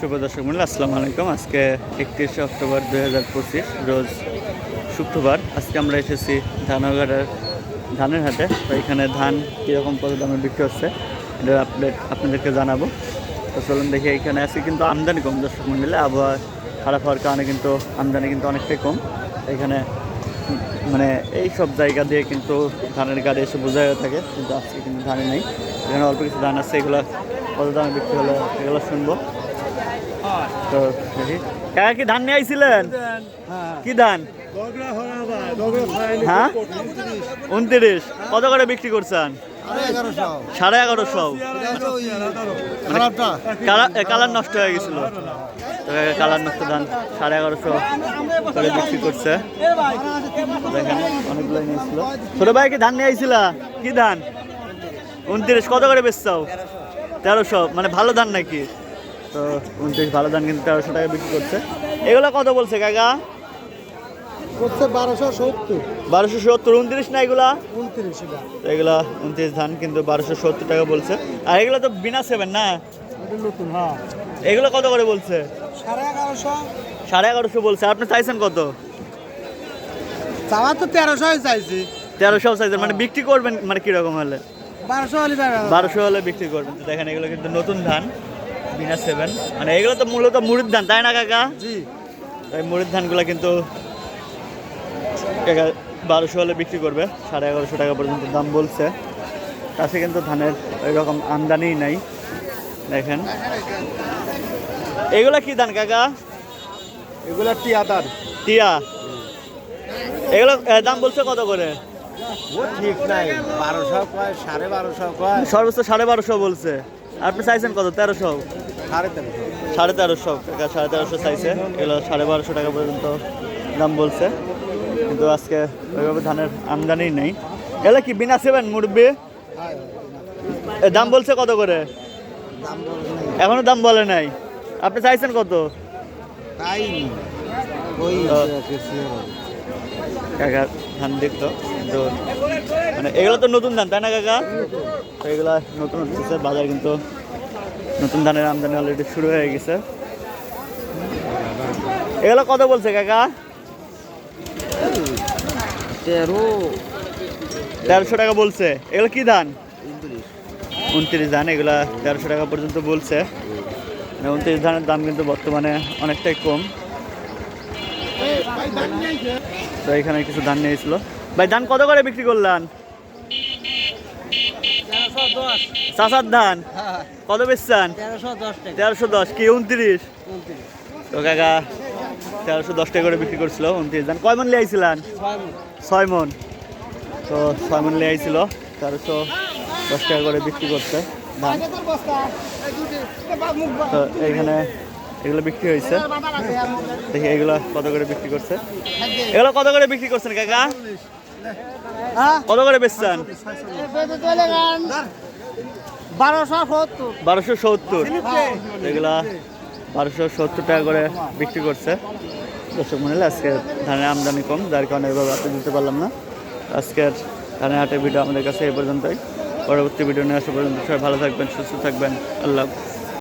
শুভ দর্শক মূল্য আসসালামু আলাইকুম। আজকে একত্রিশে অক্টোবর দুই হাজার পঁচিশ, রোজ শুক্রবার। আজকে আমরা এসেছি ধানগাড়ের ধানের হাটে। তো এখানে ধান কীরকম কত দামে বিক্রি হচ্ছে এটার আপডেট আপনাদেরকে জানাব। তো চলুন দেখি এখানে আজকে কিন্তু আমদানি কম দর্শক মন্ডলে। আবহাওয়া খারাপ হওয়ার কারণে কিন্তু আমদানি কিন্তু অনেকটাই কম। এখানে মানে এই সব জায়গা দিয়ে কিন্তু ধানের গাড়ি এসে বোঝা হয়ে থাকে, কিন্তু আজকে কিন্তু ধানে নেই। এখানে অল্প কিছু ধান আছে, এগুলো কত দামে বিক্রি হলো, এগুলো শুনব। কাকা কি ধান নিয়ে আইছিলেন? কি ধান? হ্যাঁ? উনত্রিশ। কত করে বিক্রি করছেন? সাড়ে এগারোশো। কালার নষ্ট হয়ে গেছিল। কালার নষ্ট ধান সাড়ে এগারোশো করে বিক্রি করছে। দেখেন অনেকগুলো নিয়েছিল ছোট ভাই কি ধান নিয়ে আইছিলা? কি ধান? উনত্রিশ। কত করে বেচছাও তেরোশো। মানে ভালো ধান নাকি? তো উনত্রিশ ভালো ধান কিন্তু তেরোশো টাকা বিক্রি করছে। এগুলো কত বলছে কাকা? বারোশো সত্তর। বারোশো সত্তর উনত্রিশ না এগুলা? উনত্রিশ এগুলা। উনত্রিশ ধান কিন্তু বারোশো সত্তর টাকা বলছে। আর এগুলো তো বিনা সেভেন না? নতুন হ্যাঁ। এগুলো কত করে বলছে? সাড়ে এগারোশো। সাড়ে এগারোশো বলছে আপনি চাইছেন কত? চাওয়া তো তেরোশোই চাইছি। তেরোশো সাইজের মানে বিক্রি করবেন মানে কীরকম হলে? বারোশো হলে বারোশো হলে বিক্রি করবেন। তো দেখেন এগুলো কিন্তু নতুন ধান। বিনা সেভেন মানে এগুলো তো মূলত মুড়ির ধান তাই না কাকা? জি। এই মুড়ির ধানগুলো কিন্তু কাকা বারোশো হলে বিক্রি করবে সাড়ে এগারোশো টাকা পর্যন্ত দাম বলছে। কাছে কিন্তু ধানের ওই রকম আমদানিই নাই দেখেন। এগুলা কি ধান কাকা? এগুলো টিয়াদার টিয়া? এগুলো দাম বলছে কত করে? ও ঠিক নাই বারোশো কয় সাড়ে বারোশো কয়। সর্বোচ্চ সাড়ে বারোশো বলছে। আপনি চাইছেন কত? তেরোশো। সাড়ে তেরোশো। টাকা সাড়ে তেরোশো চাইছে। এগুলো সাড়ে বারোশো টাকা পর্যন্ত দাম বলছে। কিন্তু আজকে ওইভাবে ধানের আমদানি নেই। এগুলো কি বিনা সেবেন মুরব্বি? দাম বলছে কত করে? এখনও দাম বলে নাই। আপনি চাইছেন কত? কাকা ধান দেখতো কিন্তু মানে এগুলো তো নতুন ধান তাই না কাকা? এগুলা নতুন হচ্ছে বাজার কিন্তু নতুন ধানের আমদানি অলরেডি শুরু হয়ে গেছে। এগুলো কত বলছে কাকা? তেরো। তেরোশো টাকা বলছে। এগুলো কি ধান? উনত্রিশ। ধান এগুলা তেরোশো টাকা পর্যন্ত বলছে। মানে উনত্রিশ ধানের দাম কিন্তু বর্তমানে অনেকটাই কম। তো এখানে কিছু ধান নিয়েছিল ভাই ধান কত করে বিক্রি করলেন? চাষার ধান? হ্যাঁ। কত বেচছেন? তেরোশো দশ কি উনত্রিশ? তো কাকা তেরোশো দশ টাকা করে বিক্রি করছিল উনত্রিশ ধান। কয় মন লিয়ে আইছিলেন? ছয় মন। তো ছয় মন লিয়ে আইছিল তেরোশো দশ টাকা করে বিক্রি করছে ধান। তো এইখানে এগুলো বিক্রি হয়েছে। দেখি এগুলো কত করে বিক্রি করছে? এগুলো কত করে বিক্রি করছেন কাকা? কত করে বেচছেন? বারোশো সত্তর। এগুলা বারোশো সত্তর টাকা করে বিক্রি করছে। দর্শক মনে হলে আজকে ধানের আমদানি কম যার কারণে এভাবে আপনি দিতে পারলাম না। আজকের ধানের হাটের ভিডিও আমাদের কাছে এই পর্যন্তই। পরবর্তী ভিডিও নিয়ে আসা পর্যন্ত সবাই ভালো থাকবেন সুস্থ থাকবেন। আল্লাহ।